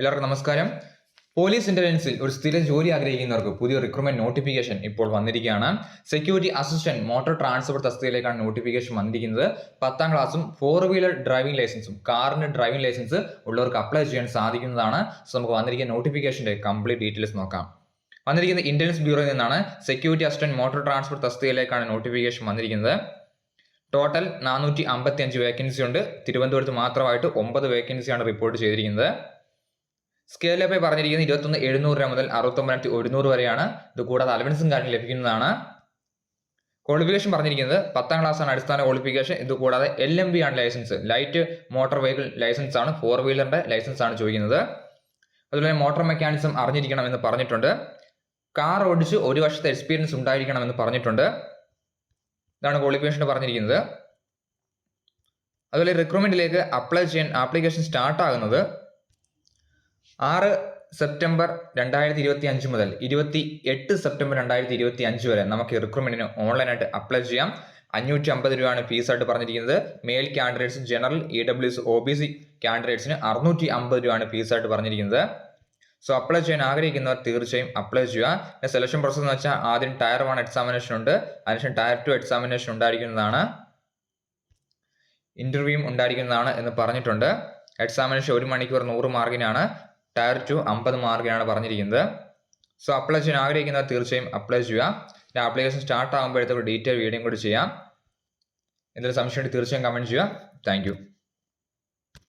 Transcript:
എല്ലാവർക്കും നമസ്കാരം. പോലീസ് ഇന്റലിജൻസിൽ ഒരു സ്ഥിര ജോലി ആഗ്രഹിക്കുന്നവർക്ക് പുതിയ റിക്രൂട്ട്മെന്റ് നോട്ടിഫിക്കേഷൻ ഇപ്പോൾ വന്നിരിക്കുകയാണ്. സെക്യൂരിറ്റി അസിസ്റ്റന്റ് മോട്ടോർ ട്രാൻസ്പോർട്ട് തസ്തികയിലേക്കാണ് നോട്ടിഫിക്കേഷൻ വന്നിരിക്കുന്നത്. പത്താം ക്ലാസ്സും ഫോർ വീലർ ഡ്രൈവിംഗ് ലൈസൻസും കാറിന്റെ ഡ്രൈവിംഗ് ലൈസൻസ് ഉള്ളവർക്ക് അപ്ലൈ ചെയ്യാൻ സാധിക്കുന്നതാണ്. സോ നമുക്ക് വന്നിരിക്കുന്ന നോട്ടിഫിക്കേഷന്റെ കംപ്ലീറ്റ് ഡീറ്റെയിൽസ് നോക്കാം. വന്നിരിക്കുന്ന ഇന്റലിജൻസ് ബ്യൂറോയിൽ നിന്നാണ്. സെക്യൂരിറ്റി അസിസ്റ്റന്റ് മോട്ടോർ ട്രാൻസ്പോർട്ട് തസ്തികയിലേക്കാണ് നോട്ടിഫിക്കേഷൻ വന്നിരിക്കുന്നത്. ടോട്ടൽ നാനൂറ്റി അമ്പത്തി അഞ്ച് വേക്കൻസി ഉണ്ട്. തിരുവനന്തപുരത്ത് മാത്രമായിട്ട് ഒമ്പത് വേക്കൻസിയാണ് റിപ്പോർട്ട് ചെയ്തിരിക്കുന്നത്. സ്കെയിൽ അപ്പ് പറഞ്ഞിരിക്കുന്നത് ഇരുപത്തൊന്ന് എഴുന്നൂറ് രൂപ മുതൽ അറുപത്തൊമ്പതിനായിരത്തി ഒരുന്നൂറ് വരെയാണ്. ഇത് കൂടാതെ അലവൻസും കാര്യം ലഭിക്കുന്നതാണ്. ക്വാളിഫിക്കേഷൻ പറഞ്ഞിരിക്കുന്നത് പത്താം ആണ് അടിസ്ഥാന ക്വാളിഫിക്കേഷൻ ഇത് കൂടാതെ എൽ എം ബി ആണ് licence light motor vehicle licence ആണ് ഫോർ വീലറിന്റെ ലൈസൻസ് ആണ് ചോദിക്കുന്നത്. അതുപോലെ മോട്ടോർ മെക്കാനിസം അറിഞ്ഞിരിക്കണം എന്ന് പറഞ്ഞിട്ടുണ്ട്. കാർ ഓടിച്ച് ഒരു വർഷത്തെ എക്സ്പീരിയൻസ് ഉണ്ടായിരിക്കണം എന്ന് പറഞ്ഞിട്ടുണ്ട്. ഇതാണ് ക്വാളിഫിക്കേഷൻ പറഞ്ഞിരിക്കുന്നത്. അതുപോലെ റിക്രൂട്ട്മെന്റിലേക്ക് അപ്ലൈ ചെയ്യാൻ ആപ്ലിക്കേഷൻ സ്റ്റാർട്ട് ആകുന്നത് ആറ് സെപ്റ്റംബർ രണ്ടായിരത്തി ഇരുപത്തി അഞ്ച് മുതൽ ഇരുപത്തി എട്ട് സെപ്റ്റംബർ രണ്ടായിരത്തി ഇരുപത്തി അഞ്ച് വരെ നമുക്ക് റിക്രൂട്ട്മെന്റിന് ഓൺലൈനായിട്ട് അപ്ലൈ ചെയ്യാം. അഞ്ഞൂറ്റി അമ്പത് രൂപയാണ് ഫീസായിട്ട് പറഞ്ഞിരിക്കുന്നത്. Male candidates general E W O B C കാൻഡിഡേറ്റ്സിന് അറുന്നൂറ്റി അമ്പത് രൂപയാണ് ഫീസായിട്ട് പറഞ്ഞിരിക്കുന്നത്. സോ അപ്ലൈ ചെയ്യാൻ ആഗ്രഹിക്കുന്നവർ തീർച്ചയായും അപ്ലൈ ചെയ്യുക. സെലക്ഷൻ പ്രോസസ് എന്ന് വെച്ചാൽ ആദ്യം ടയർ വൺ എക്സാമിനേഷൻ ഉണ്ട്. അതിനുശേഷം ടയർ ടു എക്സാമിനേഷൻ ഉണ്ടായിരിക്കുന്നതാണ്. ഇന്റർവ്യൂവും ഉണ്ടായിരിക്കുന്നതാണ് എന്ന് പറഞ്ഞിട്ടുണ്ട്. എക്സാമിനേഷൻ ഒരു മണിക്കൂർ നൂറ് മാർക്കിനാണ് ടയർ ടു അമ്പത് മാർക്കിനാണ് പറഞ്ഞിരിക്കുന്നത്. സോ അപ്ലൈ ചെയ്യാൻ ആഗ്രഹിക്കുന്നവർ തീർച്ചയായും അപ്ലൈ ചെയ്യുക. പിന്നെ ആപ്ലിക്കേഷൻ സ്റ്റാർട്ട് ആകുമ്പോഴത്തേക്ക് ഡീറ്റെയിൽ വീഡിയോ കൂടി ചെയ്യാം. എന്തെങ്കിലും സംശയം തീർച്ചയായും കമന്റ് ചെയ്യുക. താങ്ക്